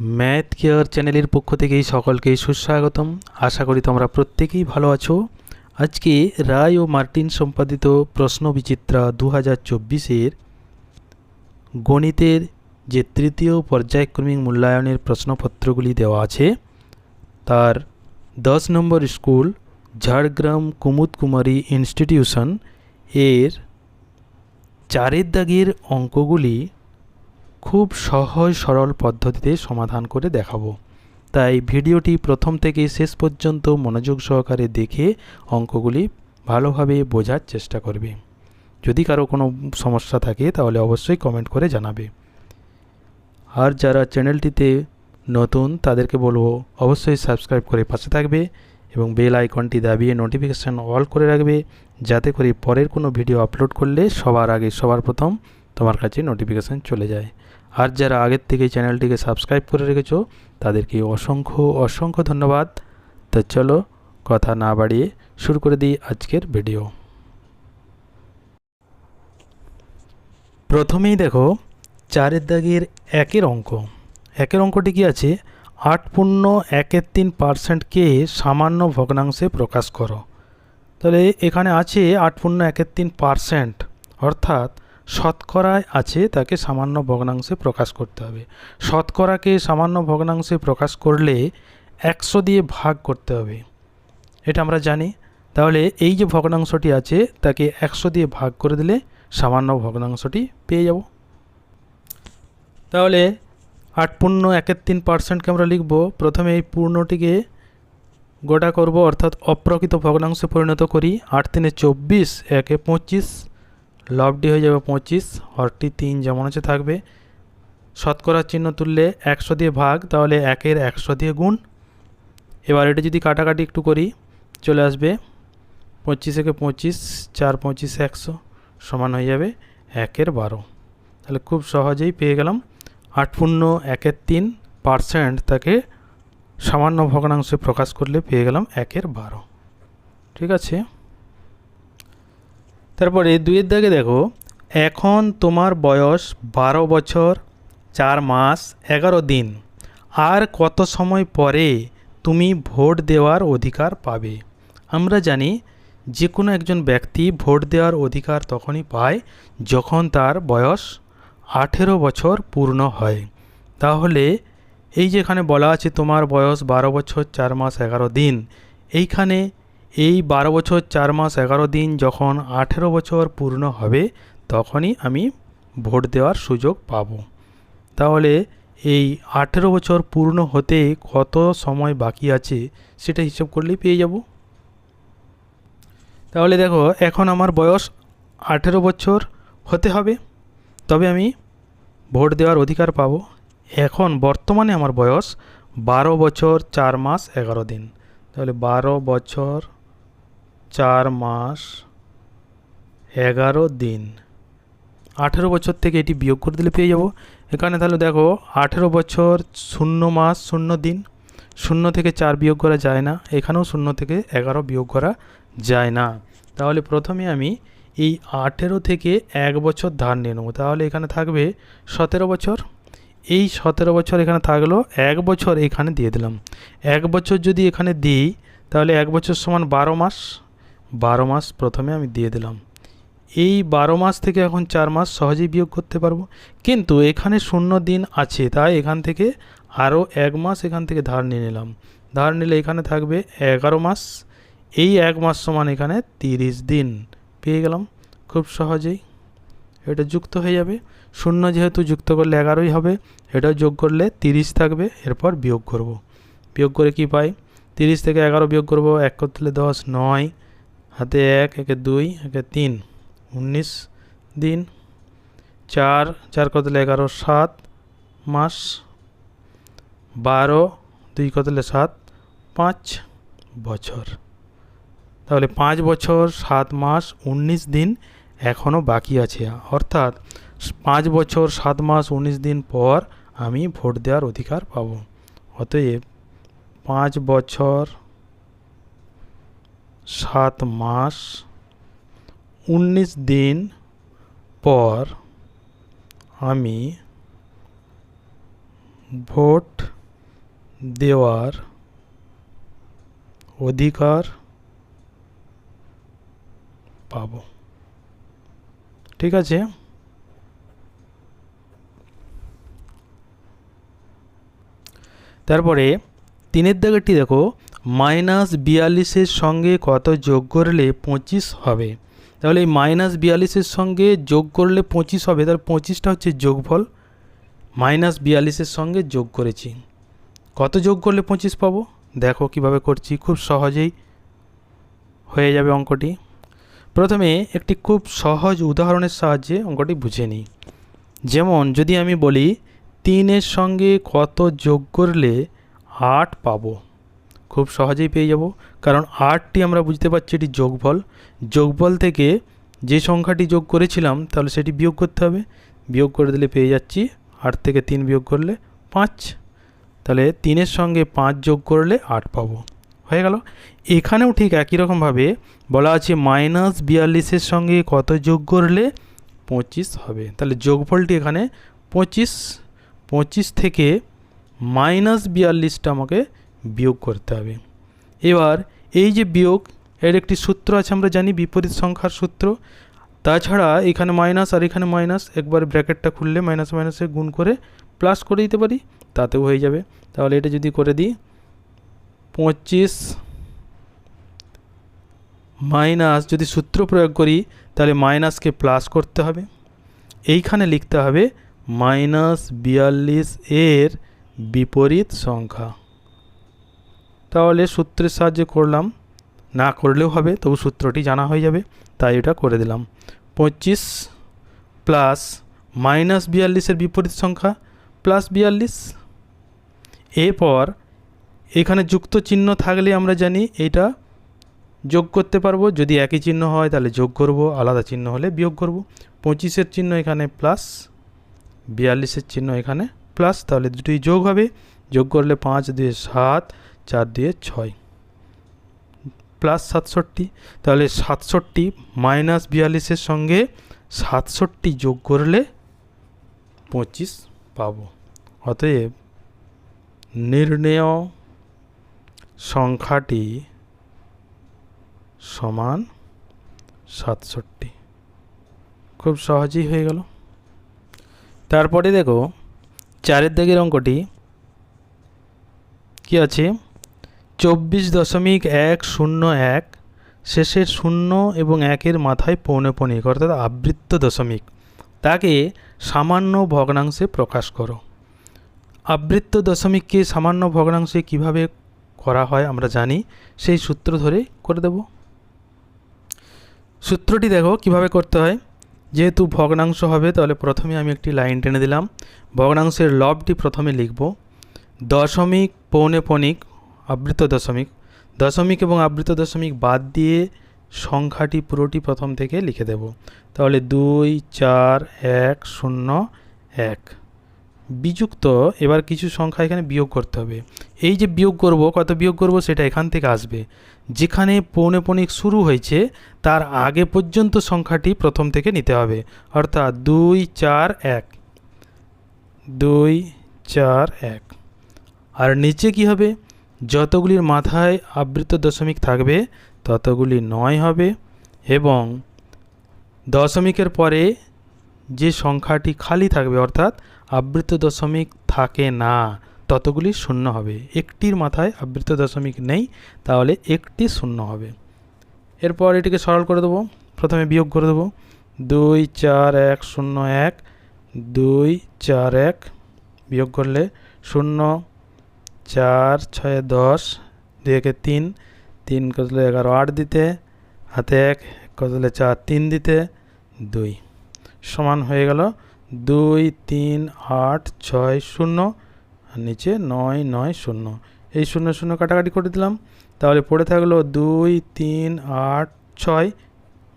Math care চ্যানেলের পক্ষ থেকেই সকলকেই সুস্বাগতম। আশা করি তোমরা প্রত্যেকেই ভালো আছো। আজকে রায় ও মার্টিন সম্পাদিত প্রশ্ন বিচিত্রা দু হাজার চব্বিশের গণিতের যে তৃতীয় পর্যায়ক্রমিক মূল্যায়নের প্রশ্নপত্রগুলি দেওয়া আছে, তার দশ নম্বর স্কুল, ঝাড়গ্রাম কুমুদ কুমারী ইনস্টিটিউশন এর চারের দাগের অঙ্কগুলি খুব সহজ, সরল পদ্ধতিতে সমাধান করে দেখাবো। তাই ভিডিওটি প্রথম থেকে শেষ পর্যন্ত মনোযোগ সহকারে দেখে অঙ্কগুলি ভালোভাবে বোঝার চেষ্টা করবে। যদি কারও কোনো সমস্যা থাকে, তাহলে অবশ্যই কমেন্ট করে জানাবে। আর যারা চ্যানেলটিতে নতুন, তাদেরকে বলব অবশ্যই সাবস্ক্রাইব করে পাশে থাকবে এবং বেল আইকনটি দাবিয়ে নোটিফিকেশান অল করে রাখবে, যাতে করে পরের কোনো ভিডিও আপলোড করলে সবার আগে সবার প্রথম তোমার কাছে নোটিফিকেশান চলে যায়। আর যারা আগের থেকে চ্যানেলটিকে সাবস্ক্রাইব করে রেখেছো, তাদেরকে অসংখ্য অসংখ্য ধন্যবাদ। তো চলো কথা না বাড়িয়ে শুরু করে দিই আজকের ভিডিও। প্রথমেই দেখো, চারের দাগের একের অঙ্ক। একের অঙ্কটি কি আছে? আট পূর্ণ একের তিন পার্সেন্টকে সামান্য ভগ্নাংশে প্রকাশ করো। তাহলে এখানে আছে আট পূর্ণ একের তিন পার্সেন্ট। অর্থাৎ শতকরায় আছে তাকে সামান্য ভগ্নাংশে প্রকাশ করতে হবে। শতকরাকে সামান্য ভগ্নাংশে প্রকাশ করলে একশো দিয়ে ভাগ করতে হবে। এটা আমরা জানি। তাহলে এই যে ভগ্নাংশটি আছে, তাকে একশো দিয়ে ভাগ করে দিলে সামান্য ভগ্নাংশটি পেয়ে যাব। তাহলে আট পূর্ণ একের তিন পার্সেন্টকে আমরা লিখব। প্রথমে এই পূর্ণটিকে গোটা করব, অর্থাৎ অপ্রকৃত ভগ্নাংশে পরিণত করি। আট তিনে চব্বিশ, একে পঁচিশ। লবটি হয়ে যাবে পঁচিশ, হরটি তিন যেমন আছে থাকবে। শতকরার চিহ্ন তুললে একশো দিয়ে ভাগ, তাহলে একের একশো দিয়ে গুণ। এবার এটা যদি কাটাকাটি একটু করি, চলে আসবে পঁচিশ পঁচিশ, চার পঁচিশ একশো সমান হয়ে যাবে একের বারো। তাহলে খুব সহজেই পেয়ে গেলাম। আট পূর্ণ একের তিন পার্সেন্ট তাকে সামান্য ভগ্নাংশে প্রকাশ করলে পেয়ে গেলাম একের বারো। ঠিক আছে? তারপরে দুইয়ের দাগে দেখো, এখন তোমার বয়স বারো বছর, চার মাস, এগারো দিন। আর কত সময় পরে তুমি ভোট দেওয়ার অধিকার পাবে? আমরা জানি যে কোনো একজন ব্যক্তি ভোট দেওয়ার অধিকার তখনই পায় যখন তার বয়স আঠেরো বছর পূর্ণ হয়। তাহলে এই যেখানে বলা আছে তোমার বয়স বারো বছর, চার মাস, এগারো দিন, এইখানে এই বারো বছর, চার মাস, এগারো দিন যখন আঠেরো বছর পূর্ণ হবে, তখনই আমি ভোট দেওয়ার সুযোগ পাব। তাহলে এই আঠেরো বছর পূর্ণ হতে কত সময় বাকি আছে সেটা হিসাব করলেই পেয়ে যাব। তাহলে দেখো, এখন আমার বয়স আঠেরো বছর হতে হবে, তবে আমি ভোট দেওয়ার অধিকার পাবো। এখন বর্তমানে আমার বয়স বারো বছর, চার মাস, এগারো দিন। তাহলে বারো বছর চার মাস, এগারো দিন। আঠেরো বছর থেকে এটি বিয়োগ করে দিলে পেয়ে যাব। এখানে তাহলে দেখো, আঠেরো বছর শূন্য মাস, শূন্য দিন। শূন্য থেকে চার বিয়োগ করা যায় না। এখানেও শূন্য থেকে এগারো বিয়োগ করা যায় না। তাহলে প্রথমে আমি এই আঠেরো থেকে এক বছর ধার নিয়ে নেব। তাহলে এখানে থাকবে সতেরো বছর। এই সতেরো বছর এখানে থাকল, এক বছর এখানে দিয়ে দিলাম। এক বছর যদি এখানে দিই, তাহলে এক বছর সমান বারো মাস। বারো মাস প্রথমে আমি দিয়ে দিলাম। এই বারো মাস থেকে এখন চার মাস সহজেই বিয়োগ করতে পারব। কিন্তু এখানে শূন্য দিন আছে, তাই এখান থেকে আরও এক মাস এখান থেকে ধার নিয়ে নিলাম। ধার নিলে এখানে থাকবে এগারো মাস, এই এক মাস সমান এখানে তিরিশ দিন। পেয়ে গেলাম, খুব সহজেই। এটা যুক্ত হয়ে যাবে। শূন্য যেহেতু যুক্ত করলে এগারোই হবে এটাও যোগ করলে তিরিশ থাকবে, এরপর বিয়োগ করব। বিয়োগ করে কি পাই? তিরিশ থেকে এগারো বিয়োগ করব, এক করতে দশ, নয়। হাতে এক, একে দুই, একে তিন, উনিশ দিন, চার চার কতলে এগারো, সাত মাস, বারো, দুই কতলে সাত, পাঁচ বছর। তাহলে পাঁচ বছর, সাত মাস, উনিশ দিন এখনও বাকি আছে। অর্থাৎ পাঁচ বছর, সাত মাস, উনিশ দিন পর আমি ভোট দেওয়ার অধিকার পাব। অতএব পাঁচ বছর সাত মাস, উনিশ দিন পর আমি ভোট দেওয়ার অধিকার পাব। ঠিক আছে? তারপরে তিনের দাগেরটি দেখো। মাইনাস বিয়াল্লিশের সঙ্গে কত যোগ করলে পঁচিশ হবে? তাহলে এই মাইনাস বিয়াল্লিশের সঙ্গে যোগ করলে পঁচিশ হবে, তাহলে পঁচিশটা হচ্ছে যোগফল। মাইনাস বিয়াল্লিশের সঙ্গে যোগ করেছি। কত যোগ করলে পঁচিশ পাবো? দেখো কীভাবে করছি, খুব সহজেই হয়ে যাবে অঙ্কটি। প্রথমে একটি খুব সহজ উদাহরণের সাহায্যে অঙ্কটি বুঝে নিই। যেমন যদি আমি বলি, তিনের সঙ্গে কত যোগ করলে আট পাবো? খুব সহজেই পেয়ে যাব। কারণ আটটি আমরা বুঝতে পারছি এটি যোগফল। যোগফল থেকে যে সংখ্যাটি যোগ করেছিলাম, তাহলে সেটি বিয়োগ করতে হবে। বিয়োগ করে দিলে পেয়ে যাচ্ছি আট থেকে তিন বিয়োগ করলে পাঁচ। তাহলে তিনের সঙ্গে পাঁচ যোগ করলে আট পাবো। হয়ে গেল। এখানেও ঠিক একই রকমভাবে বলা আছে মাইনাস বিয়াল্লিশের সঙ্গে কত যোগ করলে পঁচিশ হবে। তাহলে যোগফলটি এখানে পঁচিশ। পঁচিশ থেকে মাইনাস বিয়াল্লিশটা আমাকে বিয়োগ করতে হবে। এবার এই যে বিয়োগ, এর একটি সূত্র আছে, আমরা জানি বিপরীত সংখ্যার সূত্র। তাছাড়া এখানে মাইনাস আর এখানে মাইনাস একবার ব্র্যাকেটটা খুললে মাইনাস মাইনাসে গুণ করে প্লাস করে দিতে পারি, তাতেও হয়ে যাবে। তাহলে এটা যদি করে দিই, পঁচিশ মাইনাস যদি সূত্র প্রয়োগ করি, তাহলে মাইনাসকে প্লাস করতে হবে। এইখানে লিখতে হবে মাইনাস বিয়াল্লিশ এর বিপরীত সংখ্যা। তাহলে সূত্রের সাহায্যে করলাম। না করলেও হবে, তবু সূত্রটি জানা হয়ে যাবে, তাই এটা করে দিলাম। পঁচিশ প্লাস মাইনাস বিয়াল্লিশের বিপরীত সংখ্যা প্লাস বিয়াল্লিশ। এরপর এখানে যুক্ত চিহ্ন থাকলে আমরা জানি এটা যোগ করতে পারব। যদি একই চিহ্ন হয়, তাহলে যোগ করব, আলাদা চিহ্ন হলে বিয়োগ করব। পঁচিশের চিহ্ন এখানে প্লাস, বিয়াল্লিশের চিহ্ন এখানে প্লাস, তাহলে দুটোই যোগ হবে। যোগ করলে পাঁচ, দুই, সাত চার দিয়ে ছয়। প্লাস সাতষট্টি, তাহলে সাতষট্টি মাইনাস বিয়াল্লিশের সঙ্গে সাতষট্টি যোগ করলে পঁচিশ পাবো। অতএব নির্ণেয় সংখ্যাটি সমান সাতষট্টি। খুব সহজেই হয়ে গেল। তারপরে দেখো, চারের দিকের অঙ্কটি কি আছে? চব্বিশ দশমিক এক শূন্য এক, শেষের শূন্য এবং একের মাথায় পৌনপণিক অর্থাৎ আবৃত্ত দশমিক। তাকে সামান্য ভগ্নাংশে প্রকাশ করো। আবৃত্ত দশমিককে সামান্য ভগ্নাংশে কীভাবে করা হয় আমরা জানি, সেই সূত্র ধরে করে দেব। সূত্রটি দেখো, কীভাবে করতে হয়। যেহেতু ভগ্নাংশ হবে, তাহলে প্রথমে আমি একটি লাইন টেনে দিলাম। ভগ্নাংশের লবটি প্রথমে লিখব। দশমিক পৌনেপণিক আবৃত দশমিক। দশমিক এবং আবৃত দশমিক বাদ দিয়ে সংখ্যাটি পুরোটি প্রথম থেকে লিখে দেব। তাহলে দুই, চার, এক, শূন্য, এক। বিযুক্ত, এবার কিছু সংখ্যা এখানে বিয়োগ করতে হবে। এই যে বিয়োগ করব, কত বিয়োগ করব সেটা এখান থেকে আসবে। যেখানে পৌনে পৌনেপণিক শুরু হয়েছে, তার আগে পর্যন্ত সংখ্যাটি প্রথম থেকে নিতে হবে। অর্থাৎ দুই, চার, এক। দুই, চার, এক। আর নিচে কি হবে? যতগুলির মাথায় আবৃত দশমিক থাকবে, ততগুলি নয় হবে এবং দশমিকের পরে যে সংখ্যাটি খালি থাকবে, অর্থাৎ আবৃত দশমিক থাকে না, ততগুলি শূন্য হবে। একটির মাথায় আবৃত দশমিক নেই, তাহলে একটি শূন্য হবে। এরপর এটিকে সরল করে দেবো। প্রথমে বিয়োগ করে দেবো। দুই, চার, এক, শূন্য, এক, দুই, চার, এক বিয়োগ করলে শূন্য চার, ছয় দশ, দুই একে তিন তিন কতলে এগারো, আট দিতে, হাতে এক কতলে চার, তিন দিতে, দুই। সমান হয়ে গেল দুই, তিন, আট, ছয়, শূন্য, আর নিচে নয় নয়, শূন্য। এই শূন্য শূন্য কাটাকাটি করে দিলাম। তাহলে পড়ে থাকল দুই, তিন, আট, ছয়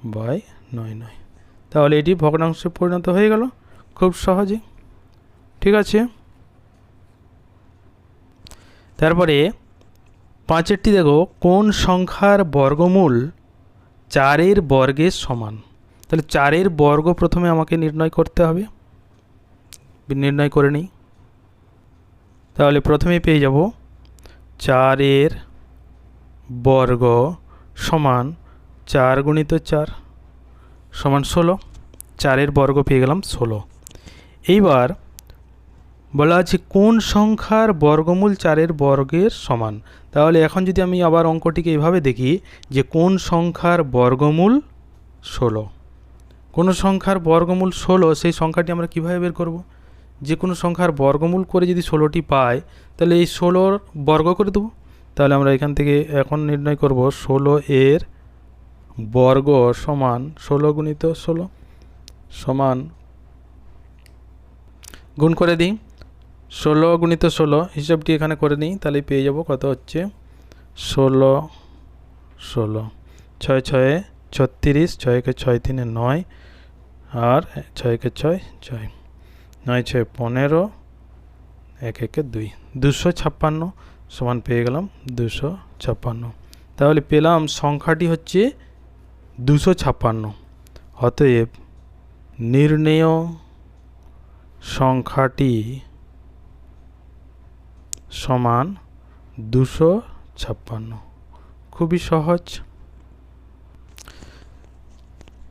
বাই নয় নয়। তাহলে এটি ভগ্নাংশে পরিণত হয়ে গেল। খুব সহজে ঠিক আছে? তারপরে পাঁচেরটি দেখো, কোন সংখ্যার বর্গমূল চারের বর্গের সমান? তাহলে চারের বর্গ প্রথমে আমাকে নির্ণয় করতে হবে। নির্ণয় করে নিই। তাহলে প্রথমে পেয়ে যাব চারের বর্গ সমান চার গুণিত চার সমান ষোলো। চারের বর্গ পেয়ে গেলাম ষোলো। এইবার বলা আছে, কোন সংখ্যার বর্গমূল চারের বর্গের সমান? তাহলে এখন যদি আমি আবার অঙ্কটিকে এভাবে দেখি যে কোন সংখ্যার বর্গমূল ষোলো। কোনো সংখ্যার বর্গমূল ষোলো, সেই সংখ্যাটি আমরা কীভাবে বের করব? যে কোনো সংখ্যার বর্গমূল করে যদি ষোলোটি পাই তাহলে এই ষোলোর বর্গ করে দেবো। তাহলে আমরা এখান থেকে এখন নির্ণয় করব ষোলো এর বর্গ সমান ষোলো গুণিত ষোলো সমান গুণ করে দিই। ষোলো গুণিত ষোলো, হিসাবটি এখানে করে নিই, তাহলে পেয়ে যাব কত হচ্ছে? ষোলো ষোলো, ছয় ছয়ে ছত্রিশ ছয়কে ছয় তিনে নয়, আর ছয়কে ছয় ছয়, নয় ছয় পনেরো, এক একে দুই, দুশো ছাপ্পান্ন সমান পেয়ে গেলাম দুশো ছাপ্পান্ন। তাহলে পেলাম সংখ্যাটি হচ্ছে দুশো ছাপ্পান্ন, অতএব নির্ণেয় সংখ্যাটি সমান দুশো ছাপ্পান্ন। খুবই সহজ।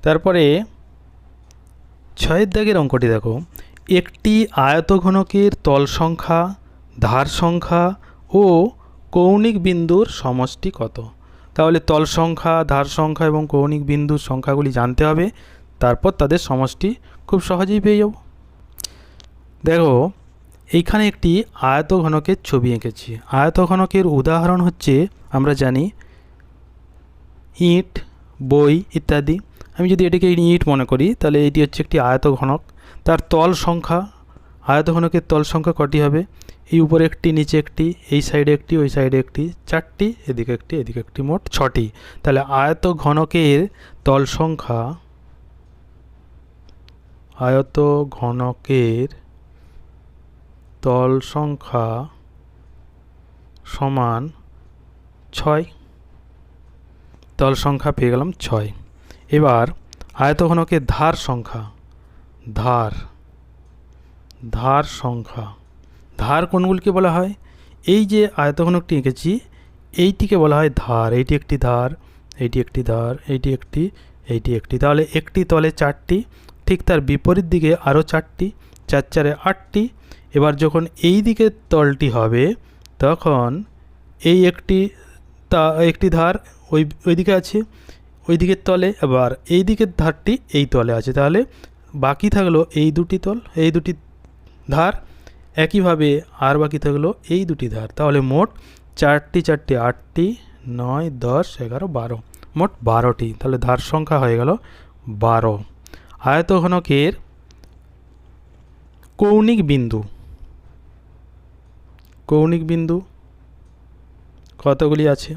তারপরে ছয়ের দাগের অঙ্কটি দেখো। একটি আয়তঘনকের তল সংখ্যা, ধার সংখ্যা ও কৌণিক বিন্দুর সমষ্টি কত? তাহলে তল সংখ্যা, ধার সংখ্যা এবং কৌণিক বিন্দুর সংখ্যাগুলি জানতে হবে। তারপর তাদের সমষ্টি খুব সহজেই পেয়ে যাব। দেখো এইখানে একটি আয়তঘনকের ছবি এঁকেছি। আয়তঘনকের উদাহরণ হচ্ছে, আমরা জানি, ইট, বই ইত্যাদি। আমি যদি এটিকে ইট মনে করি, তাহলে এটি হচ্ছে একটি আয়তঘনক। তার তল সংখ্যা, আয়তঘনকের তল সংখ্যা কটি হবে? এই উপরে একটি, নিচে একটি, এই সাইডে একটি, ওই সাইডে একটি, চারটি, এদিকে একটি এদিকে একটি মোট ছটি। তাহলে আয়ত ঘনকের তল সংখ্যা আয়ত ঘনকের তল সংখ্যা সমান ছয়। তল সংখ্যা পেয়ে গেলাম ছয়। এবার আয়তঘনকের ধার সংখ্যা। ধার। ধার সংখ্যা। ধার কোনগুলিকে বলা হয়? এই যে আয়তঘনকটি এঁকেছি, এইটিকে বলা হয় ধার। এইটি একটি ধার, এইটি একটি ধার, এইটি একটি এইটি একটি। তাহলে একটি তলে চারটি, ঠিক তার বিপরীত দিকে আরও চারটি, চার চারে আটটি এবার যখন এই দিকের তলটি হবে, তখন এই একটি তা, একটি ধার ওই ওই দিকে আছে, ওই দিকের তলে, এবার এই দিকের ধারটি এই তলে আছে। তাহলে বাকি থাকল এই দুটি তল, এই দুটি ধার, একইভাবে আর বাকি থাকল এই দুটি ধার। তাহলে মোট চারটি চারটি, আটটি, নয়, দশ, এগারো, বারো, মোট বারোটি। তাহলে ধার সংখ্যা হয়ে গেল বারো। আয়তঘনকের কৌণিক বিন্দু। কৌণিক বিন্দু। কতগুলি আছে?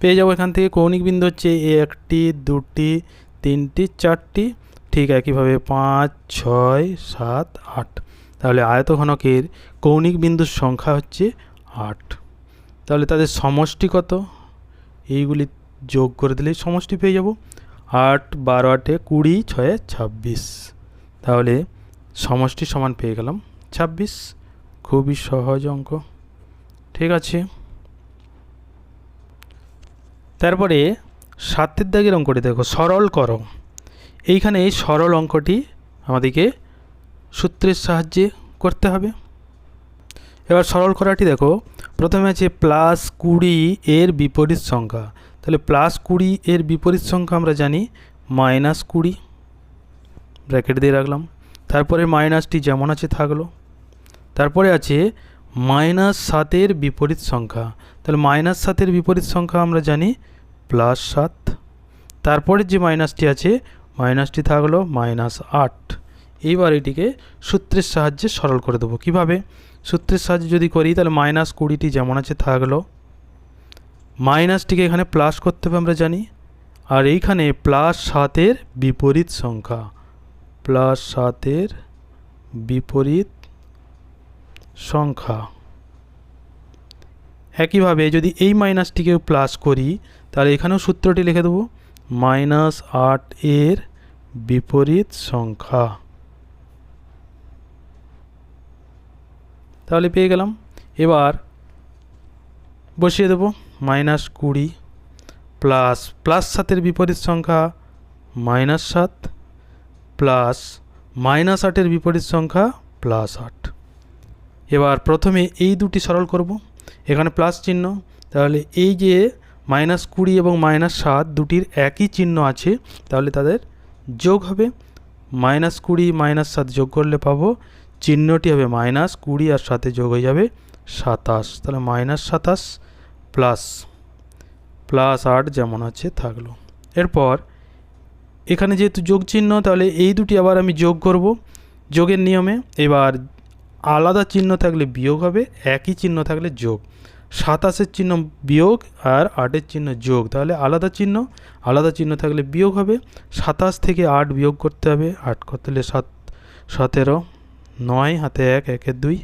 পেয়ে যাব এখান থেকে। কৌণিক বিন্দু হচ্ছে একটি, দুটি, তিনটি, চারটি। ঠিক একইভাবে পাঁচ, ছয়, সাত, আট। তাহলে আয়তঘনকের কৌণিক বিন্দুর সংখ্যা হচ্ছে আট। তাহলে তাদের সমষ্টি কত? এইগুলি যোগ করে দিলেই সমষ্টি পেয়ে যাব। আট, বারো, আটে কুড়ি, ছয়ে ছাব্বিশ। তাহলে সমষ্টি সমান পেয়ে গেলাম ছাব্বিশ। খুবই সহজ অঙ্ক। ঠিক আছে? তারপরে সাতের দাগের অঙ্কটি দেখো, সরল করো। এইখানে এই সরল অঙ্কটি আমাদেরকে সূত্রের সাহায্যে করতে হবে। এবার সরল করাটি দেখো, প্রথমে আছে প্লাস কুড়ি এর বিপরীত সংখ্যা। তাহলে প্লাস কুড়ি এর বিপরীত সংখ্যা আমরা জানি মাইনাস কুড়ি। ব্র্যাকেট দিয়ে রাখলাম। তারপরে মাইনাসটি যেমন আছে থাকল। তারপরে আছে মাইনাস সাতের বিপরীত সংখ্যা। তাহলে মাইনাস সাতের বিপরীত সংখ্যা আমরা জানি প্লাস সাত। তারপরে যে মাইনাসটি আছে, মাইনাসটি থাকল মাইনাস আট। এইবার এটিকে সূত্রের সাহায্যে সরল করে দেবো। কীভাবে? সূত্রের সাহায্যে যদি করি, তাহলে মাইনাস কুড়িটি যেমন আছে থাকল। মাইনাসটিকে এখানে প্লাস করতে হবে আমরা জানি। আর এইখানে প্লাস সাতের বিপরীত সংখ্যা। প্লাস সাতের বিপরীত সংখ্যা। একইভাবে যদি এই মাইনাসটিকেও প্লাস করি, তাহলে এখানেও সূত্রটি লিখে দেবো। মাইনাস আট এর বিপরীত সংখ্যা। তাহলে পেয়ে গেলাম। এবার বসিয়ে দেবো। মাইনাস কুড়ি প্লাস প্লাস সাতের বিপরীত সংখ্যা মাইনাস সাত প্লাস মাইনাস আটের বিপরীত সংখ্যা প্লাস আট। এবার প্রথমে এই দুটি সরল করব। এখানে প্লাস চিহ্ন, তাহলে এই যে মাইনাস কুড়ি এবং মাইনাস সাত দুটির একই চিহ্ন আছে, তাহলে তাদের যোগ হবে। মাইনাস কুড়ি মাইনাস সাত যোগ করলে পাবো, চিহ্নটি হবে মাইনাস কুড়ি আর সাথে যোগ হয়ে যাবে সাতাশ। তাহলে মাইনাস সাতাশ প্লাস প্লাস আট যেমন আছে থাকল। এরপর এখানে যেহেতু যোগ চিহ্ন তাহলে এই দুটি আবার আমি যোগ করব। যোগের নিয়মে এবার আলাদা চিহ্ন থাকলে বিয়োগ হবে, একই চিহ্ন থাকলে যোগ। সাতাশের চিহ্ন বিয়োগ আর আটের চিহ্ন যোগ। তাহলে আলাদা চিহ্ন আলাদা চিহ্ন থাকলে বিয়োগ হবে। সাতাশ থেকে আট বিয়োগ করতে হবে। আট করতে সাত, সতেরো, নয়, হাতে এক একের দুই।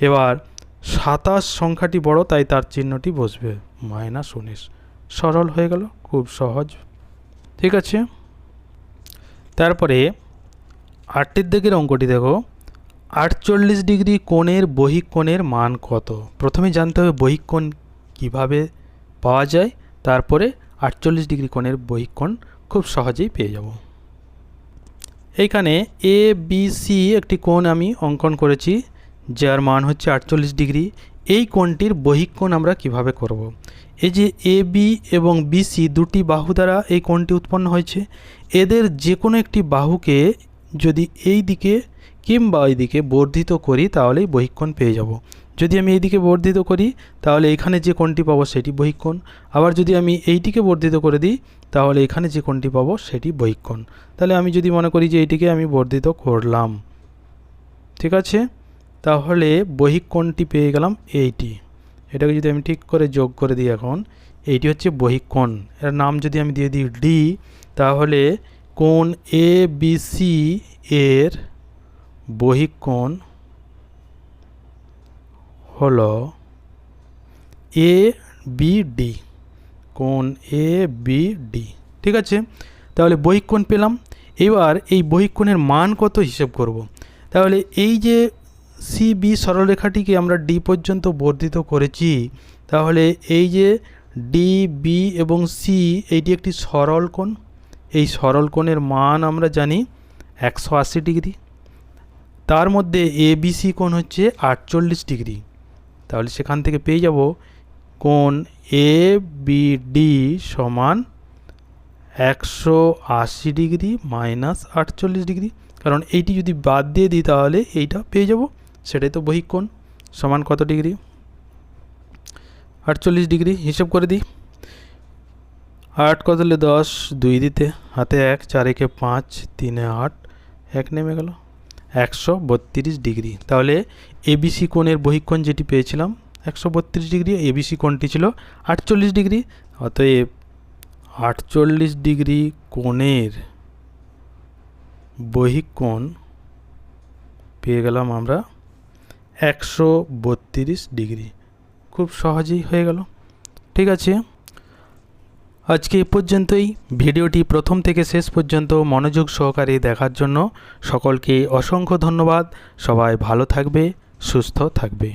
এবার সাতাশ সংখ্যাটি বড়, তাই তার চিহ্নটি বসবে মাইনাস উনিশ। সরল হয়ে গেল, খুব সহজ। ঠিক আছে? তারপরে আটটির দিকের অঙ্কটি দেখো। আটচল্লিশ ডিগ্রি কোণের বহিক কোণের মান কত? প্রথমে জানতে হবে বহিক কোণ কীভাবে পাওয়া যায়, তারপরে আটচল্লিশ ডিগ্রি কোণের বহিক কোণ খুব সহজেই পেয়ে যাব। এইখানে এ বি সি একটি কোণ আমি অঙ্কন করেছি, যার মান হচ্ছে আটচল্লিশ ডিগ্রি। এই কোণটির বহিক কোণ আমরা কীভাবে করব। এই যে এ বি এবং বিসি দুটি বাহু দ্বারা এই কোণটি উৎপন্ন হয়েছে, এদের যে কোনো একটি বাহুকে যদি এই দিকে কিংবা ওই দিকে বর্ধিত করি, তাহলেই বহিক্ষণ পেয়ে যাব। যদি আমি এইদিকে বর্ধিত করি, তাহলে এখানে যে কোণটি পাবো সেটি বহিক্ষণ আবার যদি আমি এইটিকে বর্ধিত করে দিই, তাহলে এখানে যে কোণটি পাবো সেটি বহিক্ষণ তাহলে আমি যদি মনে করি যে এইটিকে আমি বর্ধিত করলাম, ঠিক আছে? তাহলে বহিক কোণটি পেয়ে গেলাম এইটি। এটাকে যদি আমি ঠিক করে যোগ করে দিই এখন, এইটি হচ্ছে বহিক কোণ এর নাম যদি আমি দিয়ে দিই ডি, তাহলে কোণ এ বি সি এর বহিক কোণ হল এ বি ডি, কোণ এ বি ডি, ঠিক আছে? তাহলে বহিক কোণ পেলাম। এবার এই বহিক কোণের মান কত হিসেব করব। তাহলে এই যে সি বি সরলরেখাটিকে আমরা ডি পর্যন্ত বর্ধিত করেছি, তাহলে এই যে ডি বি এবং সি, এইটি একটি সরল কোণ। এই সরল কোণের মান আমরা জানি একশো আশি ডিগ্রি। তার মধ্যে এ বি সি কোণ হচ্ছে আটচল্লিশ ডিগ্রি। তাহলে সেখান থেকে পেয়ে যাব কোণ এ বি ডি সমান একশো আশি ডিগ্রি মাইনাস আটচল্লিশ ডিগ্রি। কারণ এইটি যদি বাদ দিয়ে দিই তাহলে এইটা পেয়ে যাব। সেটাই তো বহিক কোণ সমান কত ডিগ্রি? আটচল্লিশ ডিগ্রি হিসেব করে দিই। আট কত হলে দশ? দুই দিতে। হাতে এক, চার একে পাঁচ, তিনে আট। এক নেমে গেল। একশো বত্রিশ ডিগ্রি। তাহলে এবিসি কোণের বহিক্ষণ যেটি পেয়েছিলাম, একশো বত্রিশ ডিগ্রি এবিসি কোণটি ছিল আটচল্লিশ ডিগ্রি। অতএব আটচল্লিশ ডিগ্রি কোণের বহিক্ষণ পেয়ে গেলাম আমরা একশো বত্রিশ ডিগ্রি। খুব সহজেই হয়ে গেল। ঠিক আছে। আজকে এ পর্যন্তই। ভিডিওটি প্রথম থেকে শেষ পর্যন্ত মনোযোগ সহকারে দেখার জন্য সকলকে অসংখ্য ধন্যবাদ। সবাই ভালো থাকবে, সুস্থ থাকবে।